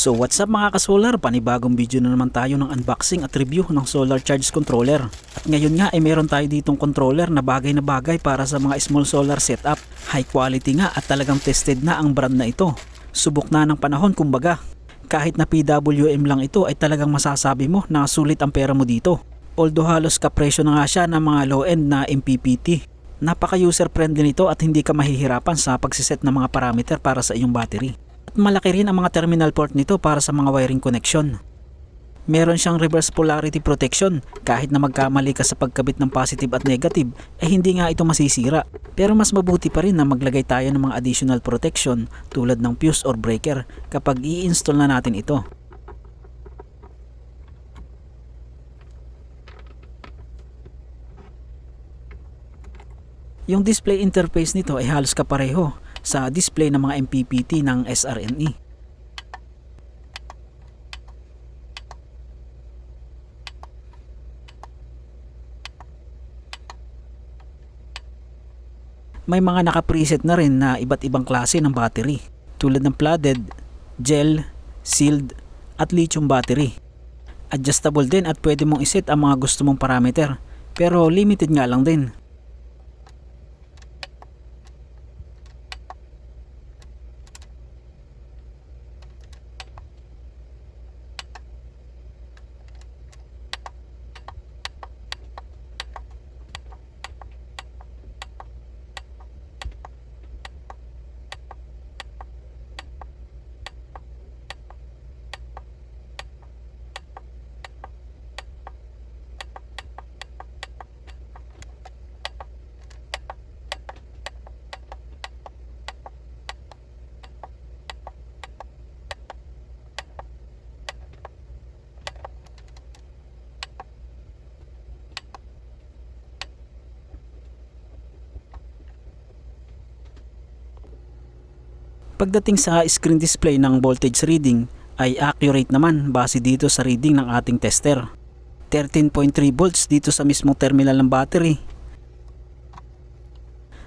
So what's up mga ka-solar, panibagong video na naman tayo ng unboxing at review ng solar charge controller. At ngayon nga ay meron tayo ditong controller na bagay na bagay para sa mga small solar setup. High quality nga at talagang tested na ang brand na ito. Subok na ng panahon kumbaga. Kahit na PWM lang ito ay talagang masasabi mo na sulit ang pera mo dito. Although halos kapresyo na nga siya ng mga low-end na MPPT. Napaka user friendly nito at hindi ka mahihirapan sa pagsiset ng mga parameter para sa iyong battery. Malaki rin ang mga terminal port nito para sa mga wiring connection. Meron siyang reverse polarity protection kahit na magkamali ka sa pagkabit ng positive at negative ay hindi nga ito masisira. Pero mas mabuti pa rin na maglagay tayo ng mga additional protection tulad ng fuse or breaker kapag i-install na natin ito. Yung display interface nito ay halos kapareho sa display ng mga MPPT ng SRNE. May mga naka-preset na rin na iba't ibang klase ng battery tulad ng flooded, gel, sealed at lithium battery. Adjustable din at pwede mong iset ang mga gusto mong parameter pero limited nga lang din. Pagdating sa screen display ng voltage reading ay accurate naman base dito sa reading ng ating tester. 13.3 volts dito sa mismong terminal ng battery.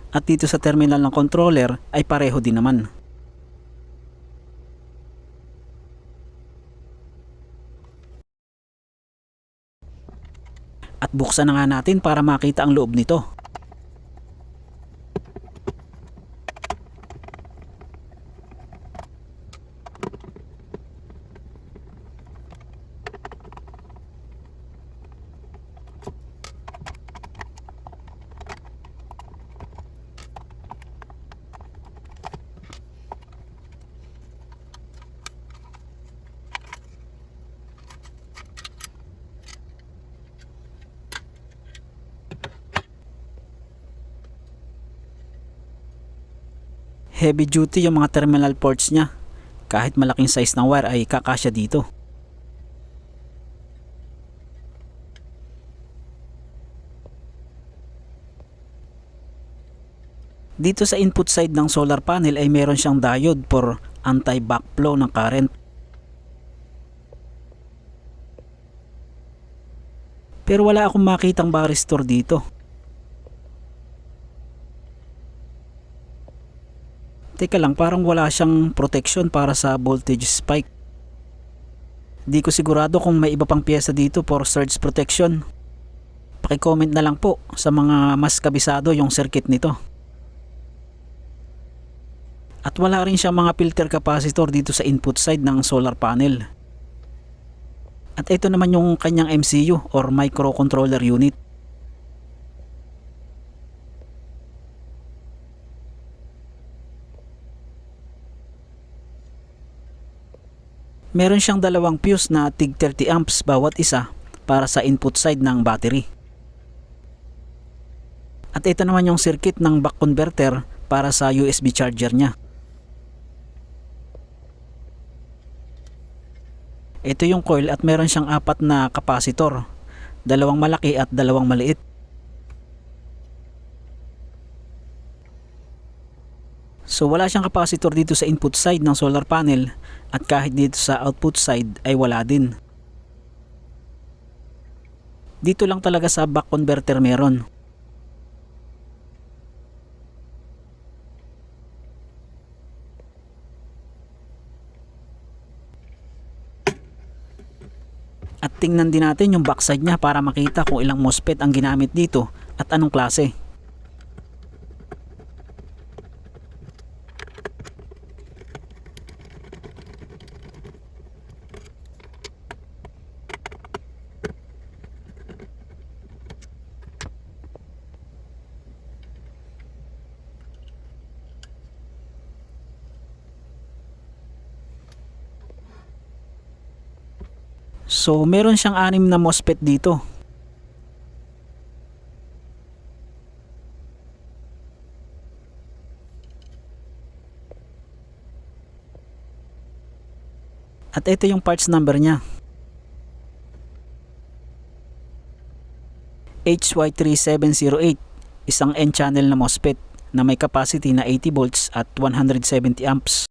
At dito sa terminal ng controller ay pareho din naman. At buksan na nga natin para makita ang loob nito. Heavy duty yung mga terminal ports niya. Kahit malaking size ng wire ay kakasya dito. Dito sa input side ng solar panel ay meron siyang diode for anti-backflow ng current. Pero wala akong makitang baristor dito. Teka lang, parang wala siyang protection para sa voltage spike. Di ko sigurado kung may iba pang pyesa dito for surge protection. Paki-comment na lang po sa mga mas kabisado yung circuit nito. At wala rin siyang mga filter capacitor dito sa input side ng solar panel. At ito naman yung kanyang MCU or microcontroller unit. Meron siyang dalawang fuse na tig 30 amps bawat isa para sa input side ng battery. At ito naman yung circuit ng buck converter para sa USB charger niya. Ito yung coil at meron siyang apat na capacitor, dalawang malaki at dalawang maliit. So wala siyang capacitor dito sa input side ng solar panel at kahit dito sa output side ay wala din. Dito lang talaga sa buck converter meron. At tingnan din natin yung backside niya para makita kung ilang MOSFET ang ginamit dito at anong klase. So meron siyang anim na MOSFET dito. At ito yung parts number niya. HY3708, isang N-channel na MOSFET na may capacity na 80 volts at 170 amps.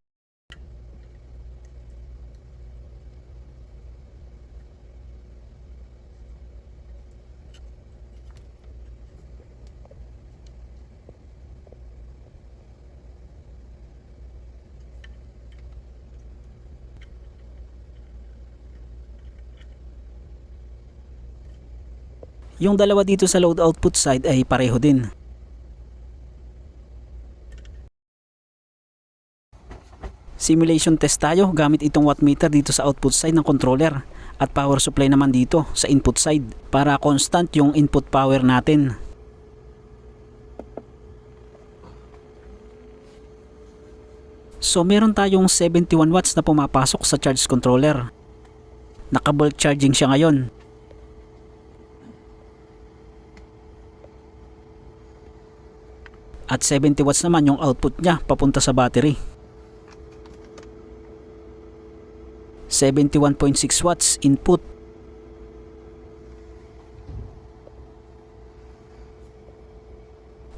Yung dalawa dito sa load output side ay pareho din. Simulation test tayo gamit itong wattmeter dito sa output side ng controller at power supply naman dito sa input side para constant yung input power natin. So meron tayong 71 watts na pumapasok sa charge controller. Naka-bulk charging siya ngayon at 70 watts naman yung output niya papunta sa battery. 71.6 watts input.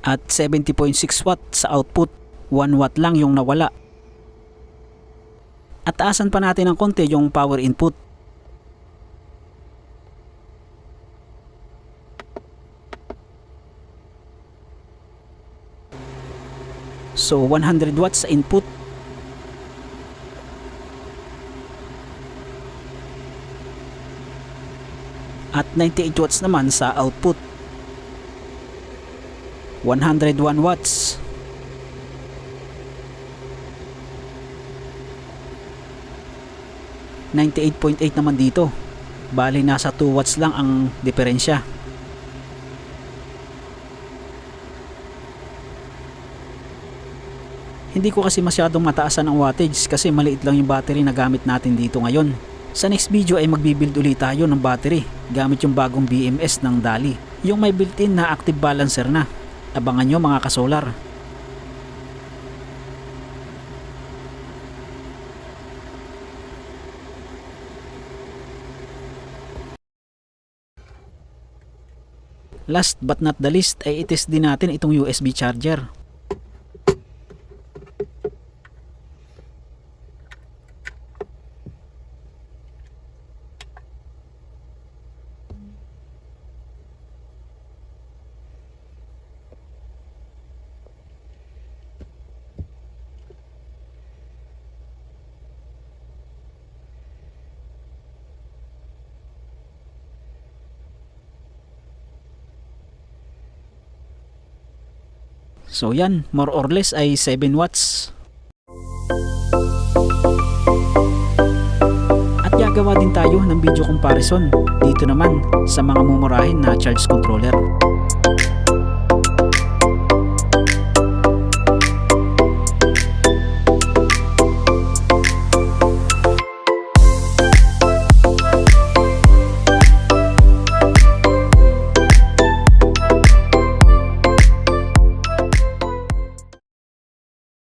At 70.6 watt sa output. 1 watt lang yung nawala. At taasan pa natin ng konti yung power input. So 100 watts sa input. At 98 watts naman sa output. 101 watts. .8 naman dito. Bali nasa 2 watts lang ang diferensya. Hindi ko kasi masyadong mataasan ang wattage kasi maliit lang yung battery na gamit natin dito ngayon. Sa next video ay magbibuild ulit tayo ng battery gamit yung bagong BMS ng Dali. Yung may built-in na active balancer na. Abangan nyo mga kasolar. Last but not the least ay itest din natin itong USB charger. So yan, more or less ay 7 watts. At gagawa din tayo ng video comparison dito naman sa mga mumurahin na charge controller.